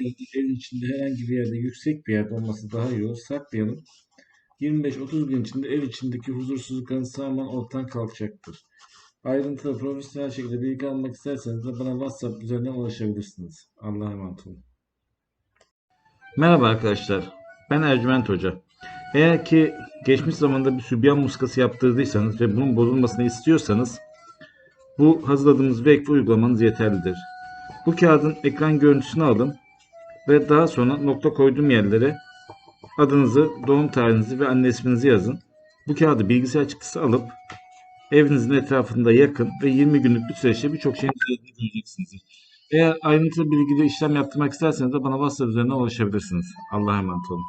Evin içinde herhangi bir yerde yüksek bir yerde olması daha iyi olur. Saklayalım. 25-30 gün içinde ev içindeki huzursuzlukların tamamen ortadan kalkacaktır. Ayrıntılı profesyonel şekilde bilgi almak isterseniz de bana WhatsApp üzerinden ulaşabilirsiniz. Allah'a emanet olun. Merhaba arkadaşlar. Ben Ercüment Hoca. Eğer ki geçmiş zamanda bir sübyan muskası yaptırdıysanız ve bunun bozulmasını istiyorsanız bu hazırladığımız Vekfi uygulamanız yeterlidir. Bu kağıdın ekran görüntüsünü alın ve daha sonra nokta koyduğum yerlere adınızı, doğum tarihinizi ve anne isminizi yazın. Bu kağıdı bilgisayar çıktısı alıp evinizin etrafında yakın ve 20 günlük bir süreçte birçok şeyin düzeldiğini göreceksiniz. Eğer ayrıntılı bilgili işlem yaptırmak isterseniz de bana WhatsApp üzerinden ulaşabilirsiniz. Allah'a emanet olun.